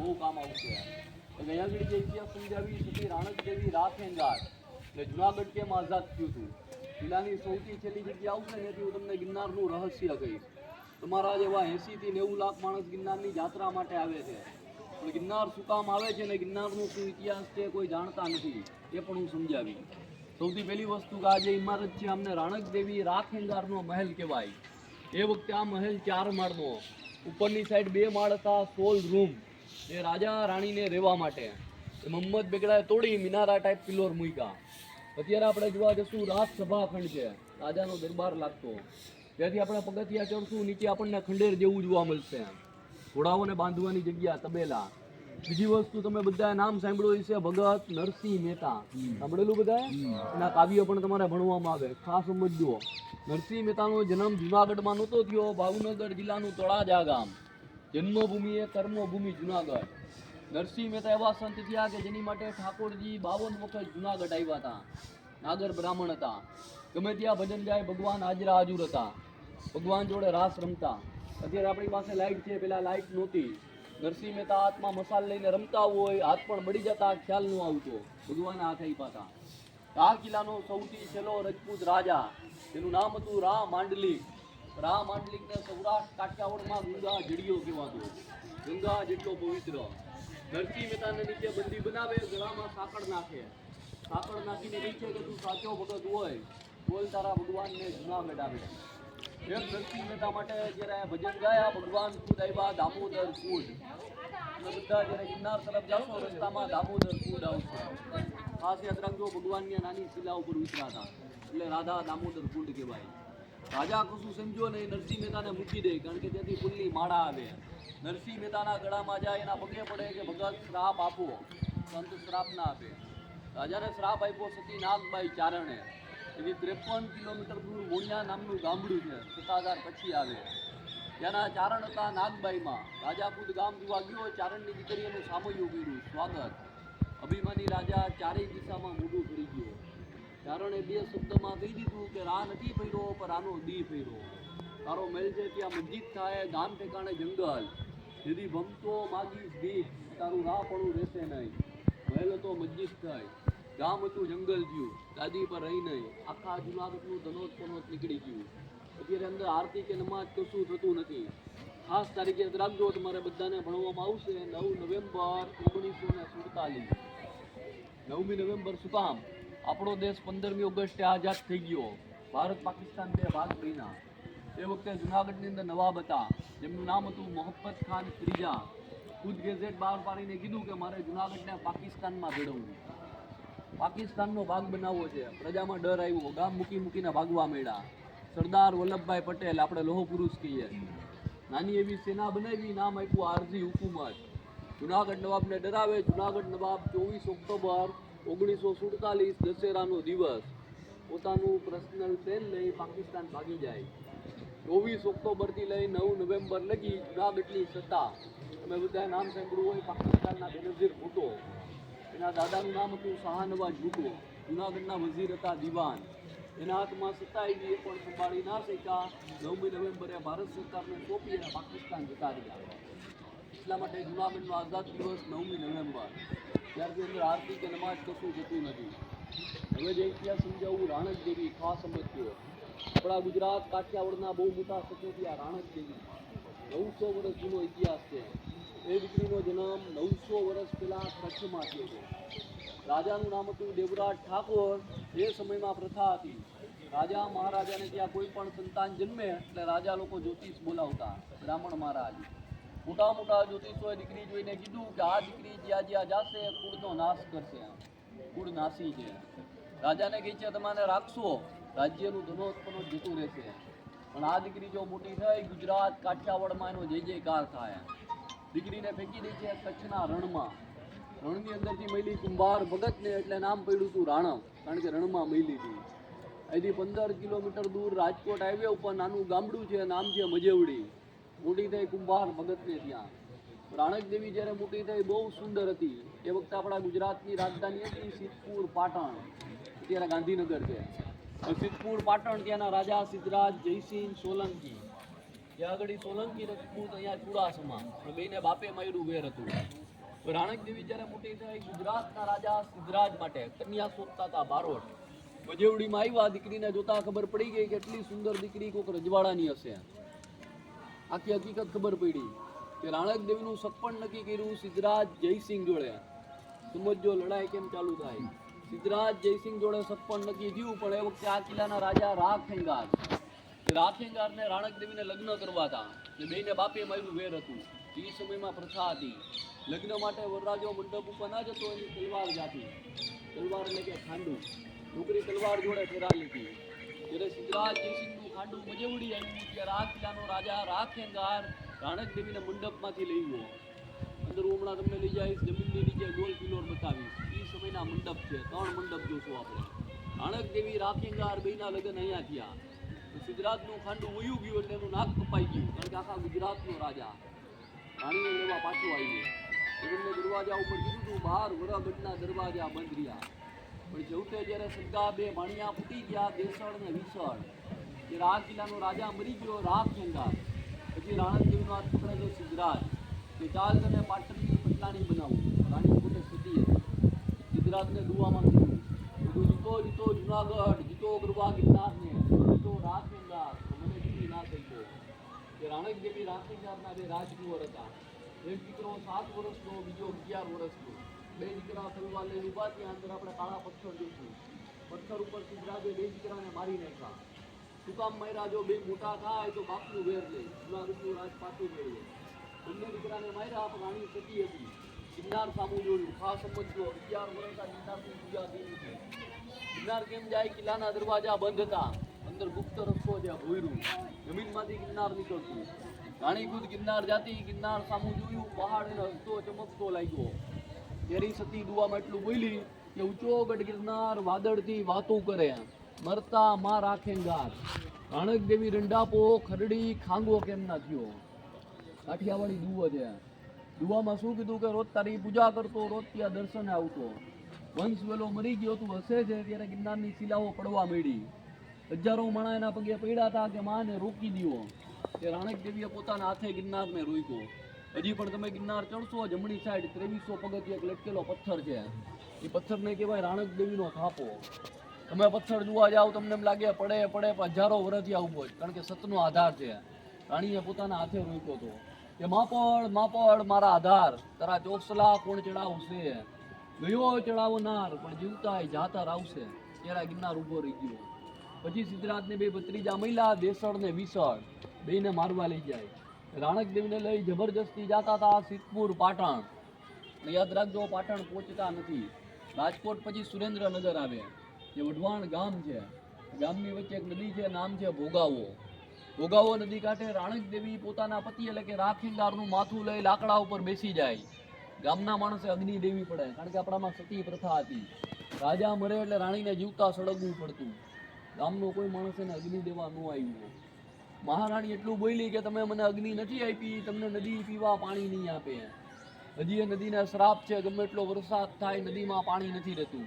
બહુ કામ આવશે એટલે અહીંયા જે ઇતિહાસ સમજાવી સુધી રાણક દેવી હેંગાર એટલે જુનાગઢ કેમ આઝાદ થયું હતું? જિલ્લાની સૌથી છેલ્લી જગ્યા આવશે ને હું તમને ગિરનારનું રહસ્ય કહીશ. તમારા જેવા એંસીથી નેવું લાખ માણસ ગિરનારની જાત્રા માટે આવે છે. પણ ગિરનાર શું કામ આવે છે ને ગિરનારનો શું ઇતિહાસ છે કોઈ જાણતા નથી. એ પણ હું સમજાવી. સૌથી પહેલી વસ્તુ કે આ જે ઇમારત છે અમને રાણક દેવી રાખેંગારનો મહેલ કહેવાય. એ વખતે આ મહેલ ચાર માળનો. ઉપરની સાઈડ બે માળ હતા, સોલ રૂમ એ રાજા રાણીને રહેવા માટે. મોહમ્મદ બેગડાએ તોડી મિનારા ટાઈપ પિલોર મૂક્યા. અત્યારે આપણે જોવા જશું રાજસભા ખંડ છે. રાજાનો દરબાર લાગતો. ત્યાંથી આપણે પગથિયા ચડશું નીચે આપણને ખંડેર જેવું જોવા મળશે. ઘોડાઓને બાંધવાની જગ્યા તબેલા. બીજી વસ્તુ તમે બધાએ નામ સાંભળ્યું હશે ભગત નરસિંહ મહેતા. સાંભળેલું બધાએ? એના કાવ્ય પણ તમારે ભણવામાં આવે. ખાસ સમજજો. નરસિંહ મહેતાનો જન્મ જુનાગઢમાં નહોતો થયો. ભાવનગર જિલ્લાનું તળાજા ગામ. જન્મભૂમિ એ કર્મભૂમિ જુનાગઢ. નરસિંહ મહેતા એવા સંત થયા કે જેની માટે ઠાકોરજી બાવન વખત જુનાગઢ આવ્યા હતા. નાગર બ્રાહ્મણ હતા. ગમે ત્યાં ભજન ગાય ભગવાન હાજરા હાજુર હતા. ભગવાન જોડે રાસ રમતા. અત્યારે આપણી પાસે લાઇટ છે, પેલા લાઇટ નહોતી. નરસિંહ મહેતા હાથમાં મસાલ લઈને રમતા હોય, હાથ પણ બળી જતા, ખ્યાલ ન આવતો. ભગવાન હાથ આપ્યા હતા. આ કિલ્લાનો સૌથી છેલ્લો રજપૂત રાજા. તેનું નામ હતું રા માંડલિક રા માંડલિકને સૌરાષ્ટ્ર કાઠિયાવાડમાં ગંગા જડિયો કહેવાતો ગંગા જેટલો પવિત્ર. ધરતી મહેતાને નીચે બંદી બનાવે, ગળામાં સાકળ નાખે. સાકળ નાખીને નીચે કે તું સાચો ભગત હોય, બોલ તારા ભગવાનને જુના મેડાવે. એક ધરતી મહેતા માટે જ્યારે ભજન ગાયા, ભગવાન ખુદ આવ્યા, દામોદર કુંડ બધા જ્યારે ગિરનાર તરફ જાશો રસ્તામાં દામોદર કુંડ આવશે ખાસ યાદ રાખજો, ભગવાનની નાની શિલા ઉપર ઉતરા હતા એટલે રાધા દામોદર કુંડ કહેવાય. રાજા કુસુ સમજો ને નરસિંહ મહેતાને મૂકી દે, કારણ કે ત્યાંથી ફૂલની માળા આવે. નરસિંહ મહેતાના ગળામાં જાય, એના પગે પડે કે ભગત શ્રાપ આપો. સંત શ્રાપ ના આપે. રાજાને શ્રાપ આપ્યો સતી નાગભાઈ ચારણે. એથી ત્રેપન કિલોમીટર દૂર મોણિયા નામનું ગામડું છે, સત્તાધાર પછી આવે. ત્યાંના ચારણ હતા નાગબાઈમાં. રાજાપુત ગામ જોવા ગયો, ચારણની દીકરીઓનું સામયું કર્યું. સ્વાગત. અભિમાની રાજા ચારેય દિશામાં મોઢું ફરી ગયો. ચારણે બે શબ્દમાં કહી દીધું કે રા નથી ફર્યો પણ આનો દી ફર્યો તારો મેલ છે ત્યાં મસ્જિદ થાય ગામ ઠેકાણે જંગલ. જેથી ભમતો માગીશ દીપ તારું રાહ પણ રહેશે નહીં. મહેલ હતો મસ્જિદ થાય ગામ હતું જંગલ થયું દાદી પર રહી નહીં. આખા જુનાગઢનું ધનોત પનોત નીકળી ગયું. અત્યારે અંદર આરતી કે નમાજ કશું થતું નથી. ખાસ તારીખે યાદ રાખજો તમારે બધાને ભણવામાં આવશે નવ નવેમ્બર ઓગણીસો ને સુડતાલીસ. નવમી નવેમ્બર શું કામ આપણો દેશ પંદરમી ઓગસ્ટે આઝાદ થઈ ગયો. ભારત પાકિસ્તાન બે ભાગ બન્યા. એ વખતે જુનાગઢની અંદર નવાબ હતા. જેમનું નામ હતું મોહમ્મદ ખાન ત્રીજા. ખુદ ગેઝેટ બહાર પાડીને કીધું કે મારે જુનાગઢને પાકિસ્તાનમાં ભેળવવું. પાકિસ્તાનનો ભાગ બનાવવો છે. પ્રજામાં ડર આવ્યો. ગામ મૂકી મૂકીને ભાગવા મળ્યા સરદાર વલ્લભભાઈ પટેલ આપણે લોહ પુરુષ કહીએ. નાની એવી સેના બનાવી, નામ આપ્યું આરજી હુકુમત. જુનાગઢ નવાબને ડરાવે. જુનાગઢ નવાબ ચોવીસ ઓક્ટોબર ઓગણીસો સુડતાલીસ દશેરાનો દિવસ. પોતાનું પર્સનલ ટ્રેન લઈ પાકિસ્તાન ભાગી જાય. ચોવીસ ઓક્ટોબરથી લઈ નવ નવેમ્બર લગી જુનાગઢની સત્તા. અમે બધા નામ સાંભળ્યું હોય પાકિસ્તાનના બેનઝીર ભૂટો. એના દાદાનું નામ હતું શાહનવાજ ભૂટો. જુનાગઢના વઝીર હતા દિવાન. એના હાથમાં સત્તા આવી એ પણ સંભાળી ના શક્યા. નવમી નવેમ્બરે ભારત સરકારને સોંપી અને પાકિસ્તાન જતા રહ્યા. એટલા માટે જુનાગઢનો આઝાદ દિવસ નવમી નવેમ્બર. ત્યારથી અંદર આરતી કે નમાજ કશું જતું નથી. હવે જે ઇતિહાસ સમજાવવું રાણક દેવી, ખાસ સમજ્યો આપણા ગુજરાત કાઠિયાવાડના બહુ મોટા સચોટિયા રાણક દેવી. નવસો વર્ષ જૂનો ઇતિહાસ છે. એ દીકરીનો જન્મ નવસો વર્ષ પહેલાં કચ્છમાં થયો છે રાજાનું નામ હતું દેવરાજ ઠાકોર. એ સમયમાં પ્રથા હતી. રાજા મહારાજાને ત્યાં કોઈ પણ સંતાન જન્મે એટલે રાજા લોકો જ્યોતિષ બોલાવતા, બ્રાહ્મણ મહારાજ. મોટા મોટા જ્યોતિષોએ દીકરી જોઈને કીધું કે આ દીકરી જ્યાં જ્યાં જાશે, કુળનો નાશ કરશે કુળ નાસી છે. રાજાને કહે છે તમારે રાખશો. રાજ્યનું ધનોત્પન્ન જતું રહેશે. પણ આ દીકરી જો મોટી થઈ, ગુજરાત કાઠિયાવાડમાં એનો જય જયકાર થાય. દીકરીને ફેંકી દે છે કચ્છના રણમાં. રણની અંદરથી મળી કુંભાર ભગતને એટલે નામ પડ્યું હતું રાણમ કારણ કે રણમાં મળી હતી. અહીંથી પંદર કિલોમીટર દૂર રાજકોટ હાઈવે ઉપર નાનું ગામડું છે, નામ છે મજેવડી. મોટી થઈ, કુંભાર ભગતને ત્યાં. રાણક દેવી જ્યારે મોટી થઈ, બહુ સુંદર હતી. એ વખતે આપણા ગુજરાતની રાજધાની હતી સિદ્ધપુર પાટણ, અત્યારે ગાંધીનગર છે. સિદ્ધપુર પાટણ ત્યાંના રાજા સિદ્ધરાજ, જયસિંહ, સોલંકી. ત્યાં આગળ સોલંકી રજપૂત અહીંયા ચુડાસમાં. બેને બાપે માયરું વેર હતું. રાણક દેવી જ્યારે મોટી થઈ, ગુજરાતના રાજા સિદ્ધરાજ માટે કન્યા શોધતા હતા બારોટ. બજેવડીમાં આવ્યા, દીકરીને જોતા ખબર પડી ગઈ કે એટલી સુંદર દીકરી કોઈક રજવાડાની હશે. આખી હકીકત ખબર પડી કે રાણક દેવીનું સપન નક્કી કર્યું સિદ્ધરાજ જયસિંહ જોડે. સમજો લડાઈ કેમ ચાલુ થાય? સિદ્ધરાજ જયસિંહ જોડે સપન નક્કી થયું, પણ એ વખતે આ કિલ્લાના રાજા રાખેંગાર. રાખેંગારને રાણક દેવીને લગ્ન કરવા હતા. એ બેને બાપે માર્યું વેર હતું. એ સમયમાં પ્રથા હતી. લગ્ન માટે વરરાજો મંડપ ઉપર ના જતો, એની તલવાર જાતી. તલવાર એટલે કે ખાંડું. છોકરી તલવાર જોડે ફેરા લીધી. જ્યારે સિદ્ધરાજ જયસિંહનું ખાંડું મજેવડી આવ્યું ત્યારે રાજા રાખેંગાર રાણક દેવીને મંડપમાંથી લઈ હમણાં તમને લઈ જઈશ જમીનની ગોલ કિલ્લોર બતાવીશ. સમયના મંડપ છે, ત્રણ મંડપ જોશું આપણે. રાણક રાખેંગાર બેના લગ્ન અહીંયા થયા. સિદ્ધરાજનું ખાંડું વયું ગયું એટલે એનું નાક કપાઈ ગયું, કારણ આખા ગુજરાતનો રાજા. રાણીને લેવા પાછું આવી ગયો. દરવાજા ઉપર કીધું હતું, બહાર વરાગઢના દરવાજા બંધ રહ્યા. પણ જેવું કે જ્યારે સગા બે માણિયા ફૂટી ગયા દેસળ ને વિસળ, જે રાજ કિલ્લાનો રાજા મરી ગયો રાખ ખેંગાર પછી રાણક આ પકડે છે સિદ્ધરાજ. કે ચાલ તમે પાટણની પટલાણી બનાવું. રાણી પોતે સુધી હતી. સિદ્ધરાજને દુવામાં કીધું કીધું જીતો જીતો જુનાગઢ, જીતો ગરબા ગિરનારને, જીતો રાખ ખેંગાર તો મને જીતી ના થઈ ગયો. કે રાણક દેવી રાખેંગારના બે રાજકુંવર હતા. એક દીકરો સાત વર્ષનો, બીજો અગિયાર વર્ષનો. બે દીકરા તલવાર લઈને ઊભા ત્યાં અંદર આપણે કાળા પથ્થર જોઈશું પથ્થર ઉપર સિદ્ધરાજે બે દીકરાને મારી નાખ્યા. સુકામ કામ માર્યા? જો બે મોટા થાય તો બાપનું વેર લે. જુનાગઢનું રાજ પાછું મેળવે. બંને દીકરાને માર્યા, પણ રાણી સતી હતી. ગિરનાર સામું જોયું. ખાસ સમજો અગિયાર વર્ષના ગિરનારની પૂજા થઈ છે. ગિરનાર કેમ જાય? કિલ્લાના દરવાજા બંધ હતા. અંદર ગુપ્ત રસ્તો જ્યાં ભોયરું. જમીનમાંથી ગિરનાર નીકળતું. રાણીકૂદ ગિરનાર જાતી ગિરનાર સામું જોયું. પહાડ એનો હસતો ચમકતો લાગ્યો. તેરી સતી દુવામાં એટલું બોલી કે ઊંચો ગઢ ગિરનાર વાદળથી વાતો કરે મરતા માં રાખેંગાર રાણક દેવી રંડાપો ખરડી ખાંગો કેમ ના થયો? કાઠિયાવાડી દુવો છે દુવામાં શું કીધું કે રોજ તારી પૂજા કરતો, રોજ ત્યાં દર્શને આવતો. વંશ વેલો મરી ગયો, તું હસે છે ત્યારે ગિરનારની શિલાઓ પડવા મળી હજારો માણા એના પગે પડ્યા હતા કે માને રોકી દીવો. કે રાણક દેવીએ પોતાના હાથે ગિરનારને રોક્યો. હજી પણ તમે ગિરનાર ચડશો, જમણી સાઈડ ત્રેવીસો પગથી એક લટકેલો પથ્થર છે. એ પથ્થરને કહેવાય રાણક દેવીનો થાપો તમે પથ્થર જોવા જાઓ, તમને એમ લાગે પડે પડે હજારો વર્ષથી ઊભો જ કારણ કે સતનો આધાર છે. રાણીએ પોતાના હાથે રોક્યો હતો. કે માપડ માપડ, મારા આધાર, તારા ચોસલા કોણ ચડાવશે? ગયો ચડાવનાર પણ જીવતાય જાતર આવશે ત્યારે ગિરનાર ઊભો રહી ગયો. પછી સિદ્ધરાજને બે ભત્રીજા મહિલા દેસળ ને વિસળ. બેને મારવા લઈ જાય. રાણક દેવીને લઈ જબરજસ્તી જતા હતા સિદ્ધપુર, પાટણ. યાદ રાખજો, પાટણ પહોંચતા નથી. રાજકોટ પછી સુરેન્દ્રનગર આવે. જે વઢવાણ ગામ છે. ગામની વચ્ચે એક નદી છે, નામ છે ભોગાવો. ભોગાવો નદી કાંઠે રાણકદેવી પોતાના પતિ એટલે કે રાખીંગારનું માથું લઈ લાકડા ઉપર બેસી જાય. ગામના માણસે અગ્નિ દેવી પડે, કારણ કે આપણામાં સતી પ્રથા હતી. રાજા મરે એટલે રાણીને જીવતા સળગવું પડતું. ગામનો કોઈ માણસ એને અગ્નિ દેવા ન આવ્યું. મહારાણી એટલું બોલી કે તમે મને અગ્નિ નથી આપી, તમને નદી પીવા પાણી નહીં આપે. હજી એ નદીના શ્રાપ છે, ગમે એટલો વરસાદ થાય, નદીમાં પાણી નથી રહેતું.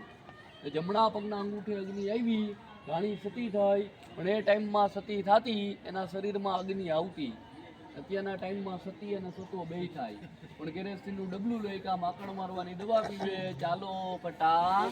જમણા પગના અંગૂઠે અગ્નિ આવી, રાણી સતી થઈ, પણ એ ટાઈમમાં સતી થતી, એના શરીરમાં અગ્નિ આવતી. અત્યારના ટાઈમમાં સતી અને સતો બે થાય. પણ કેરેસીનું ડબલું લઈ કે આ માકડ મારવાની દવા પીવે. ચાલો ફટા.